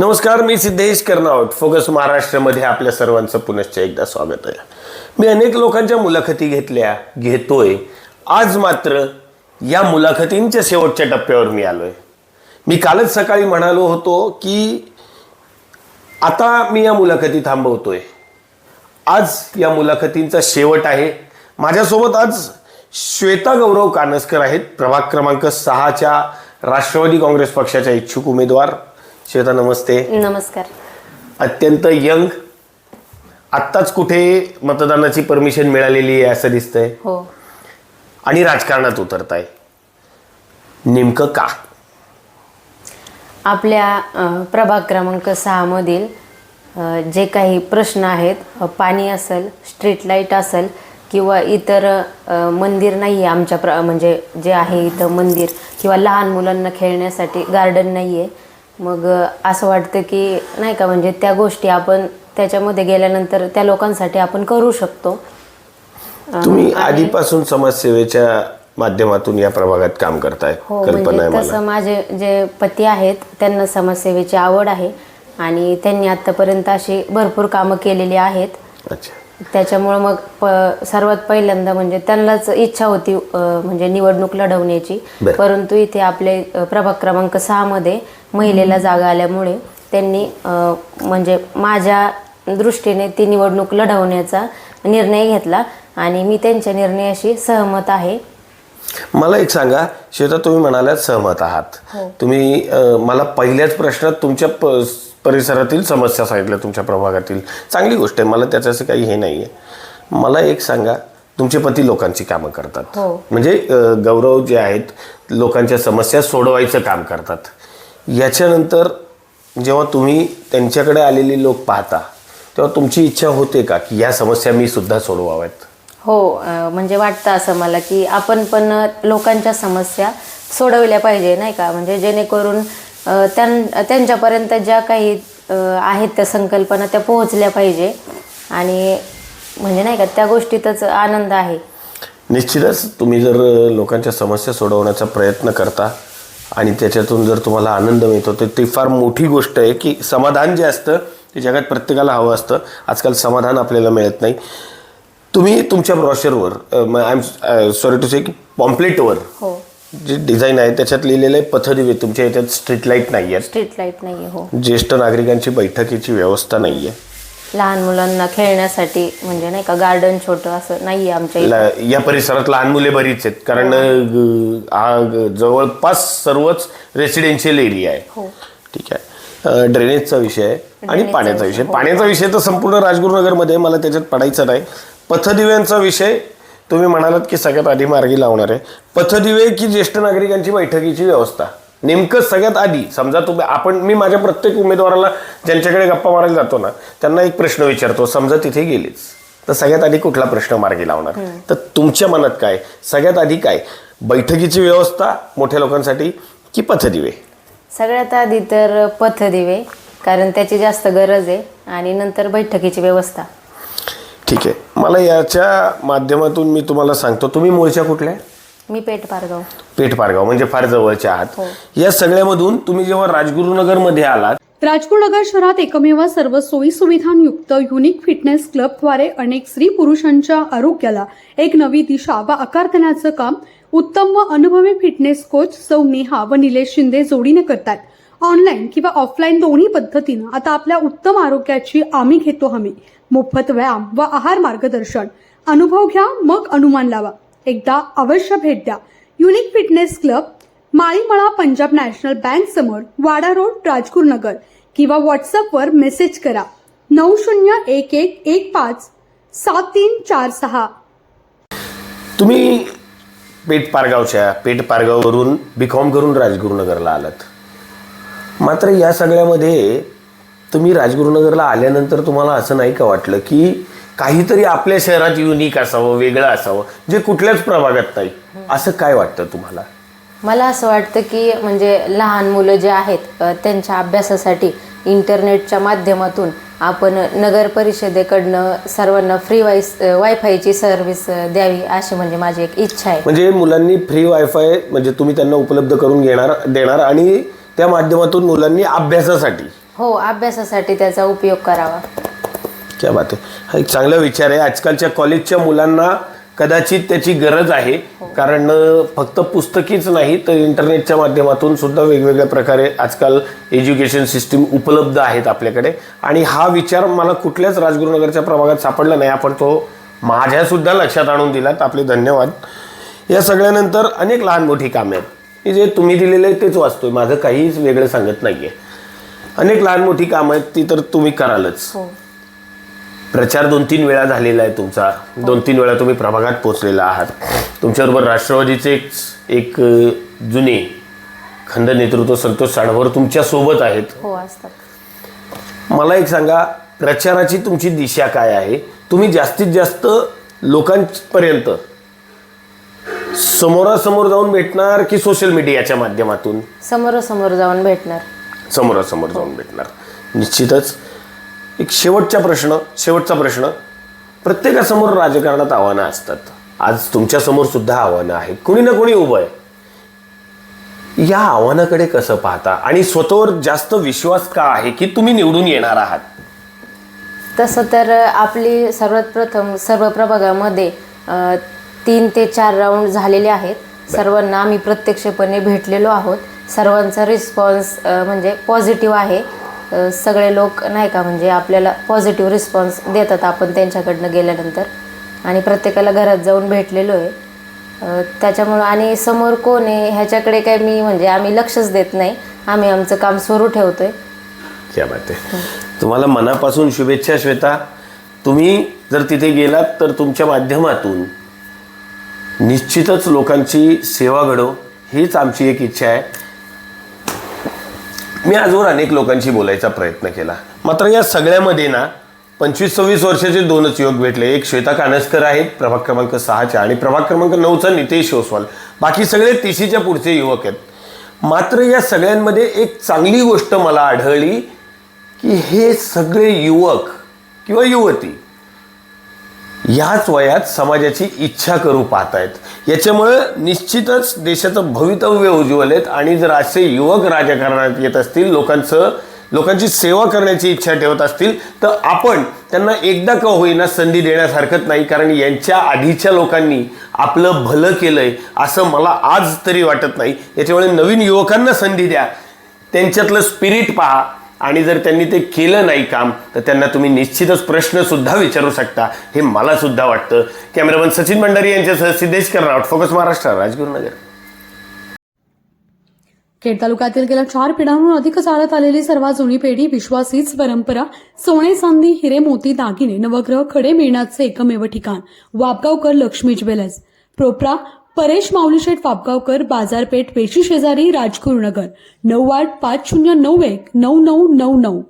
नमस्कार मी सिद्धेश कर्नावट फोकस महाराष्ट्रामध्ये आपल्या सर्वांचं पुनश्च एकदा स्वागत आहे. मी अनेक लोकांच्या मुलाखती घेतल्या घेतोय. आज मात्र या मुलाखतींच्या शेवटच्या टप्प्यावर मी आलो आहे मी कालच सकाळी म्हणालो होतो की आता मी या मुलाखती थांबवतोय. आज या मुलाखतींचा शेवट आहे. माझ्यासोबत आज श्वेता गौरव कानसकर आहेत. प्रभाग क्रमांक सहाच्या राष्ट्रवादी काँग्रेस पक्षाच्या इच्छुक उमेदवार. श्वेता नमस्ते. नमस्कार. अत्यंत यंग आत्ताच कुठे मतदानाची परमिशन मिळालेली आहे असं दिसतंय. हो. आणि राजकारणात उतरताय. नेमकं का? आपल्या अ, प्रभाग क्रमांक सहामधील अ, जे काही प्रश्न आहेत अ, पाणी असेल स्ट्रीट लाइट असेल किंवा इतर अ, मंदिर नाही आहे आमच्या प्र म्हणजे जे आहे इथं मंदिर किंवा लहान मुलांना खेळण्यासाठी गार्डन नाही आहे मग असं वाटतं की नाही का म्हणजे त्या गोष्टी आपण त्याच्यामध्ये गेल्यानंतर त्या लोकांसाठी आपण करू शकतो. तुम्ही आधीपासून समाजसेवेच्या माध्यमातून या प्रभागात काम करताय हो म्हणजे तसं माझे जे पती आहेत त्यांना समाजसेवेची आवड आहे आणि त्यांनी आत्तापर्यंत अशी भरपूर कामं केलेली आहेत. त्याच्यामुळं मग प सर्वात पहिल्यांदा म्हणजे त्यांनाच इच्छा होती म्हणजे निवडणूक लढवण्याची. परंतु इथे आपले प्रभाग क्रमांक सहामध्ये महिलेला जागा आल्यामुळे त्यांनी म्हणजे माझ्या दृष्टीने ती निवडणूक लढवण्याचा निर्णय घेतला आणि मी त्यांच्या निर्णयाशी सहमत आहे. मला एक सांगा श्वेता तुम्ही म्हणाल्यात सहमत आहात. हो. तुम्ही मला पहिल्याच प्रश्नात तुमच्या परिसरातील समस्या सांगितल्या तुमच्या प्रभागातील. चांगली गोष्ट आहे मला त्याचं असं काही हे नाही आहे मला एक सांगा तुमचे पती लोकांची कामं करतात. हो. म्हणजे गौरव जे आहेत लोकांच्या समस्या सोडवायचं काम करतात. याच्यानंतर जेव्हा तुम्ही त्यांच्याकडे आलेली लोक पाहता तेव्हा तुमची इच्छा होते का की या समस्या मी सुद्धा सोडवाव्यात? हो म्हणजे वाटतं असं मला की आपण पण लोकांच्या समस्या सोडवल्या पाहिजे नाही का? म्हणजे जेणेकरून त्यां त्यांच्यापर्यंत ज्या काही आहेत त्या संकल्पना त्या पोहोचल्या पाहिजे. आणि म्हणजे नाही का त्या गोष्टीतच आनंद आहे. निश्चितच तुम्ही जर लोकांच्या समस्या सोडवण्याचा प्रयत्न करता आणि त्याच्यातून जर तुम्हाला आनंद मिळतो तर ती फार मोठी गोष्ट आहे की समाधान जे असतं ते जगात प्रत्येकाला हवं असतं. आजकाल समाधान आपल्याला मिळत नाही. तुम्ही तुमच्या ब्रॉशरवर I am sorry to say की पॉम्प्लेटवर हो. जे डिझाईन आहे त्याच्यात लिहिलेलं आहे पथदिवे तुमच्या याच्यात स्ट्रीट लाइट नाही आहेत स्ट्रीट लाइट नाही हो. ज्येष्ठ नागरिकांची बैठकीची व्यवस्था नाही आहे लहान मुलांना खेळण्यासाठी म्हणजे नाही का गार्डन छोटं असं नाही आमच्या इथे. ला- या परिसरात लहान मुले बरीच आहेत. कारण अ, हा जवळपास सर्वच रेसिडेन्शियल एरिया आहे. हो. ठीक आहे. अ, ड्रेनेजचा विषय आहे. आणि पाण्याचा विषय. पाण्याचा विषय तर संपूर्ण राजगुरुनगरमध्ये आहे, मला त्याच्यात पडायचं नाही. पथदिव्यांचा विषय तुम्ही म्हणालात की सगळ्यात आधी मार्गी लावणार आहे. पथदिवे की ज्येष्ठ नागरिकांची बैठकीची व्यवस्था? नेमकं सगळ्यात आधी समजा तुम्ही आपण मी माझ्या प्रत्येक उमेदवाराला ज्यांच्याकडे गप्पा मारायला जातो ना त्यांना एक प्रश्न विचारतो समजा तिथे गेलीच तर सगळ्यात आधी कुठला प्रश्न मार्गी लावणार? तर तुमच्या मनात काय? सगळ्यात आधी काय? बैठकीची व्यवस्था मोठ्या लोकांसाठी की पथदिवे? सगळ्यात आधी तर पथदिवे कारण त्याची जास्त गरज आहे आणि नंतर बैठकीची व्यवस्था. ठीक आहे. मला याच्या माध्यमातून मी तुम्हाला सांगतो. तुम्ही मूळच्या कुठल्या? मी पेठ पारगाव. पेठ पारगाव म्हणजे फार जवळच्या आहात. या सगळ्यामधून तुम्ही जेव्हा राजगुरुनगरमध्ये आलात राजगुरुनगर शहरात एकमेव सर्व सोयी सुविधांयुक्त युनिक फिटनेस क्लबद्वारे अनेक स्त्री पुरुषांच्या आरोग्याला एक नवी दिशा व आकार देण्याचं काम उत्तम व अनुभवी फिटनेस कोच सौ नेहा व निलेश शिंदे जोडीने करतात. ऑनलाईन किंवा ऑफलाईन दोन्ही पद्धतीनं आता आपल्या उत्तम आरोग्याची आम्ही घेतो हमी. मोफत व्यायाम व आहार मार्गदर्शन. अनुभव घ्या मग अनुमान लावा. एकदा अवश्य भेट द्या. Unique fitness club Malimala Punjab National Bank समोर वाडा रोड राजगुरुनगर किंवा व्हॉट्सअपवर मेसेज करा. नऊ शून्य एक एक एक पाच सात तीन चार सहा. तुम्ही पेठ पारगावच्या पेठ पारगाववरून बीकॉम करून राजगुरुनगरला आलात. मात्र या सगळ्यामध्ये तुम्ही राजगुरुनगरला आल्यानंतर तुम्हाला असं नाही का वाटलं की काहीतरी आपल्या शहरात युनिक असावं वेगळं असावं जे कुठल्याच प्रभागात नाही. असं काय वाटतं तुम्हाला? मला असं वाटतं की म्हणजे लहान मुलं जे आहेत अ, त्यांच्या अभ्यासासाठी इंटरनेटच्या माध्यमातून आपण नगर परिषदेकडनं सर्वांना फ्री वाईस वायफायची सर्व्हिस द्यावी अशी म्हणजे माझी एक इच्छा आहे. म्हणजे मुलांनी फ्री वायफाय म्हणजे तुम्ही त्यांना उपलब्ध करून घेणार देणार आणि त्या माध्यमातून मुलांनी अभ्यासासाठी. हो अभ्यासासाठी त्याचा उपयोग करावा. क्या बात आहे हा एक चांगला विचार आहे. आजकालच्या कॉलेजच्या मुलांना कदाचित त्याची गरज आहे. कारण अं, फक्त पुस्तकीच नाही तर इंटरनेटच्या माध्यमातून सुद्धा वेगवेगळ्या प्रकारे आजकाल एज्युकेशन सिस्टीम उपलब्ध आहेत आपल्याकडे. आणि हा विचार मला कुठल्याच राजगुरुनगरच्या प्रभागात सापडला नाही. आपण तो माझ्या सुद्धा लक्षात आणून दिलात. आपले धन्यवाद. या सगळ्यानंतर अनेक लहान मोठी कामे आहेत. की जे तुम्ही दिलेले आहेत तेच वाचतोय. माझं काहीच वेगळं सांगत नाहीये. अनेक लहान मोठी कामं आहेत ती तर तुम्ही करालच. हो. प्रचार दोन तीन वेळा झालेला आहे तुमचा. दोन तीन वेळा तुम्ही प्रभागात पोहोचलेला आहात. तुमच्याबरोबर राष्ट्रवादीचे एक जुने खंड नेतृत्व संतोष साडभर तुमच्यासोबत आहेत. हो असतात. मला एक सांगा प्रचाराची तुमची दिशा काय आहे? तुम्ही जास्तीत जास्त लोकांपर्यंत समोरासमोर जाऊन भेटणार की सोशल मीडियाच्या माध्यमातून? समोरासमोर जाऊन भेटणार. समोरासमोर जाऊन भेटणार. निश्चितच एक शेवटचा प्रश्न शेवटचा प्रश्न. प्रत्येकासमोर राजकारणात आव्हानं असतात. आज तुमच्यासमोर सुद्धा आव्हानं आहेत. कोणी ना कोणी उभं आहे. या आव्हानाकडे कसं पाहता? आणि स्वतःवर जास्त विश्वास का आहे की तुम्ही निवडून येणार आहात? तसं तर आपली सर्वात प्रथम सर्व प्रभागामध्ये अ, तीन ते चार राऊंड झालेले आहेत. सर्वांना आम्ही प्रत्यक्षपणे भेटलेलो आहोत. सर्वांचा रिस्पॉन्स म्हणजे पॉझिटिव्ह आहे. सगळे लोक नाही का म्हणजे आपल्याला पॉझिटिव्ह रिस्पॉन्स देतात आपण त्यांच्याकडनं गेल्यानंतर. आणि प्रत्येकाला घरात जाऊन भेटलेलो आहे. त्याच्यामुळं आणि समोर कोण आहे ह्याच्याकडे काय मी म्हणजे आम्ही लक्षच देत नाही. आम्ही आमचं काम सुरू ठेवतोय. क्या बात आहे. तुम्हाला मनापासून शुभेच्छा श्वेता. तुम्ही जर तिथे गेलात तर तुमच्या माध्यमातून निश्चितच लोकांची सेवा घडो. हीच आमची एक इच्छा आहे. मी आजवर अनेक लोकांशी बोलायचा प्रयत्न केला. मात्र या सगळ्यामध्ये ना पंचवीस सव्वीस वर्षाचे दोनच युवक भेटले. एक श्वेता कानस्कर आहेत प्रभाग क्रमांक सहाच्या आणि प्रभाग क्रमांक नऊचा नितेश ओसवाल. बाकी सगळे तिशीच्या पुढचे युवक आहेत. मात्र या सगळ्यांमध्ये एक चांगली गोष्ट मला आढळली की हे सगळे युवक किंवा युवती ह्याच वयात समाजाची इच्छा करू पाहत आहेत याच्यामुळं निश्चितच देशाचं भवितव्य उज्ज्वल आहेत आणि जर असे युवक राजकारणात येत असतील लोकांचं लोकांची सेवा करण्याची इच्छा ठेवत असतील तर आपण त्यांना एकदा का होईना संधी देण्यास हरकत नाही कारण यांच्या आधीच्या लोकांनी आपलं भलं केलंय असं मला आज तरी वाटत नाही. याच्यामुळे नवीन युवकांना संधी द्या. त्यांच्यातलं स्पिरिट पहा. आणि जर त्यांनी ते केलं नाही काम तर त्यांना तुम्ही निश्चितच प्रश्न सुद्धा विचारू शकता. हे मला सुद्धा वाटतं. कॅमेरामन सचिन भंडारी यांच्यासह सिद्धेश करणार फोकस महाराष्ट्र राजगुरुनगर. खेड तालुक्यातील गेल्या चार पिढ्यांहून अधिक चालत आलेली सर्वात जुनी पेढी विश्वासीच परंपरा सोने चांदी हिरे मोती दागिने नवग्रह खडे मिळण्याचे एकमेव ठिकाण वापगावकर लक्ष्मी ज्वेलर्स. प्रोप्रा परेश माऊलीशेठ फापगावकर बाजारपेठ पेशी शेजारी राजगुरुनगर. नऊ आठ पाच शून्य नऊ एक नऊ नऊ नऊ नऊ.